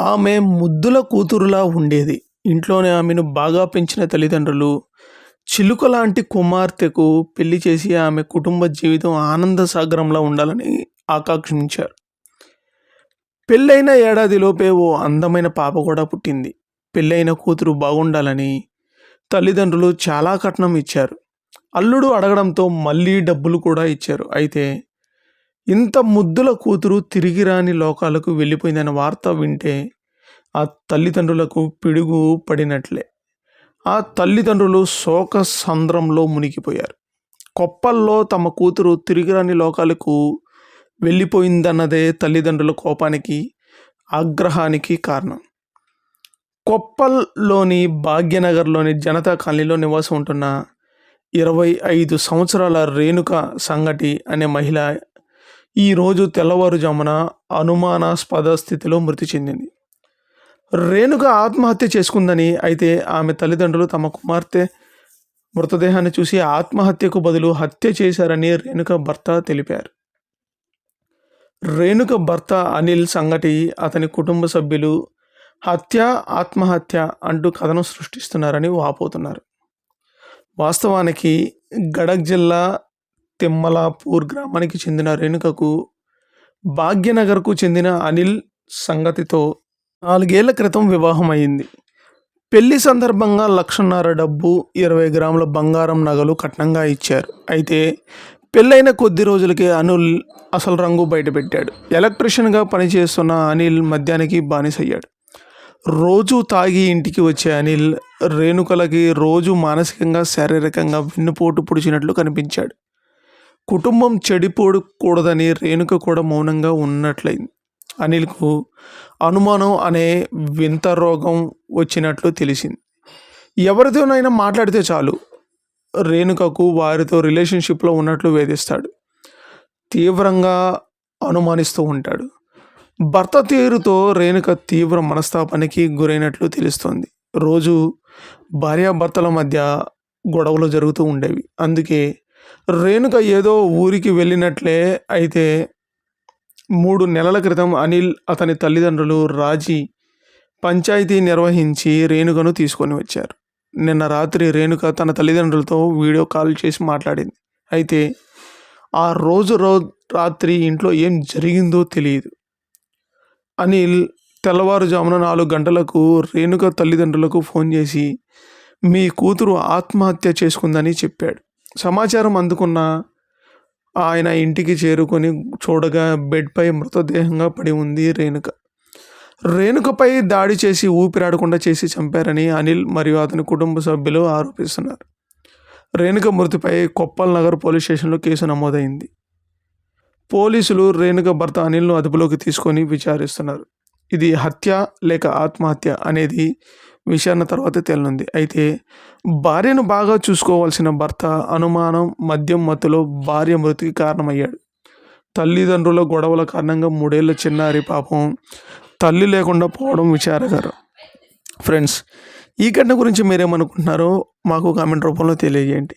ఆమె ముద్దుల కూతురులా ఉండేది. ఇంట్లోనే ఆమెను బాగా పెంచిన తల్లిదండ్రులు చిలుక లాంటి కుమార్తెకు పెళ్ళి చేసి ఆమె కుటుంబ జీవితం ఆనంద సాగరంలా ఉండాలని ఆకాంక్షించారు. పెళ్ళైన ఏడాదిలోపే ఓ అందమైన పాప కూడా పుట్టింది. పెళ్ళైన కూతురు బాగుండాలని తల్లిదండ్రులు చాలా కట్నం ఇచ్చారు. అల్లుడు అడగడంతో మళ్ళీ డబ్బులు కూడా ఇచ్చారు. అయితే ఇంత ముద్దుల కూతురు తిరిగి రాని లోకాలకు వెళ్ళిపోయిందనే వార్త వింటే ఆ తల్లిదండ్రులకు పిడుగు పడినట్లే. ఆ తల్లిదండ్రులు శోక సంద్రంలో మునిగిపోయారు. కొప్పల్లో తమ కూతురు తిరిగిరాని లోకాలకు వెళ్ళిపోయిందన్నదే తల్లిదండ్రుల కోపానికి, ఆగ్రహానికి కారణం. కొప్పల్లోని భాగ్యనగర్లోని జనతా కాలనీలో నివాసం ఉంటున్న ఇరవై ఐదు సంవత్సరాల రేణుక సంగటి అనే మహిళ ఈరోజు తెల్లవారుజామున అనుమానాస్పద స్థితిలో మృతి చెందింది. రేణుక ఆత్మహత్య చేసుకుందని అయితే ఆమె తల్లిదండ్రులు తమ కుమార్తె మృతదేహాన్ని చూసి ఆత్మహత్యకు బదులు హత్య చేశారని రేణుక భర్త తెలిపారు. రేణుక భర్త అనిల్ సంగటి అతని కుటుంబ సభ్యులు హత్య ఆత్మహత్య అంటూ కథనం సృష్టిస్తున్నారని వాపోతున్నారు. వాస్తవానికి గడక్ జిల్లా తిమ్మలాపూర్ గ్రామానికి చెందిన రేణుకకు భాగ్యనగర్కు చెందిన అనిల్ సంగతితో నాలుగేళ్ళ క్రితం వివాహం అయింది. పెళ్ళి సందర్భంగా లక్షన్నర డబ్బు, ఇరవై గ్రాముల బంగారం నగలు కట్నంగా ఇచ్చారు. అయితే పెళ్ళైన కొద్ది రోజులకే అనిల్ అసలు రంగు బయటపెట్టాడు. ఎలక్ట్రిషియన్గా పనిచేస్తున్న అనిల్ మద్యానికి బానిసయ్యాడు. రోజూ తాగి ఇంటికి వచ్చే అనిల్ రేణుకలకి రోజు మానసికంగా, శారీరకంగా వెన్నుపోటు పొడిచినట్లు కనిపించాడు. కుటుంబం చెడిపోకూడదని రేణుక కూడా మౌనంగా ఉన్నట్లయింది. అనిల్కు అనుమానం అనే వింత రోగం వచ్చినట్లు తెలిసింది. ఎవరితోనైనా మాట్లాడితే చాలు రేణుకకు వారితో రిలేషన్షిప్లో ఉన్నట్లు వేధిస్తాడు. తీవ్రంగా అనుమానిస్తూ ఉంటాడు. భర్త తీరుతో రేణుక తీవ్ర మనస్తాపానికి గురైనట్లు తెలుస్తోంది. రోజు భార్యాభర్తల మధ్య గొడవలు జరుగుతూ ఉండేవి. అందుకే రేణుక ఏదో ఊరికి వెళ్ళినట్లే అయితే మూడు నెలల క్రితం అనిల్, అతని తల్లిదండ్రులు రాజీ పంచాయతీ నిర్వహించి రేణుకను తీసుకొని వచ్చారు. నిన్న రాత్రి రేణుక తన తల్లిదండ్రులతో వీడియో కాల్ చేసి మాట్లాడింది. అయితే ఆ రోజు రో రాత్రి ఇంట్లో ఏం జరిగిందో తెలియదు. అనిల్ తెల్లవారుజామున నాలుగు గంటలకు రేణుక తల్లిదండ్రులకు ఫోన్ చేసి మీ కూతురు ఆత్మహత్య చేసుకుందని చెప్పాడు. సమాచారం అందుకున్న ఆయన ఇంటికి చేరుకొని చూడగా బెడ్పై మృతదేహంగా పడి ఉంది రేణుక. రేణుకపై దాడి చేసి ఊపిరాడకుండా చేసి చంపారని అనిల్ మరియు అతని కుటుంబ సభ్యులు ఆరోపిస్తున్నారు. రేణుక మృతిపై కొప్పల్ నగర్ పోలీస్ స్టేషన్లో కేసు నమోదైంది. పోలీసులు రేణుక భర్త అనిల్ను అదుపులోకి తీసుకొని విచారిస్తున్నారు. ఇది హత్య లేక ఆత్మహత్య అనేది విచారణ తర్వాత తేలనుంది. అయితే భార్యను బాగా చూసుకోవాల్సిన భర్త అనుమానం మద్యం మత్తులో భార్య మృతికి కారణమయ్యాడు. తల్లిదండ్రుల గొడవల కారణంగా మూడేళ్ళ చిన్నారి పాపం తల్లి లేకుండా పోవడం విచారకరం. ఫ్రెండ్స్ ఈ ఘటన గురించి మీరేమనుకుంటున్నారో మాకు కామెంట్ రూపంలో తెలియజేయండి.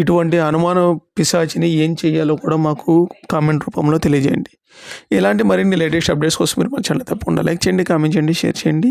ఇటువంటి అనుమాన పిశాచిని ఏం చేయాలో కూడా మాకు కామెంట్ రూపంలో తెలియజేయండి. ఇలాంటి మరిన్ని లేటెస్ట్ అప్డేట్స్ కోసం మీరు మా ఛానల్ తప్పకుండా లైక్ చేయండి, కామెంట్ చేయండి, షేర్ చేయండి,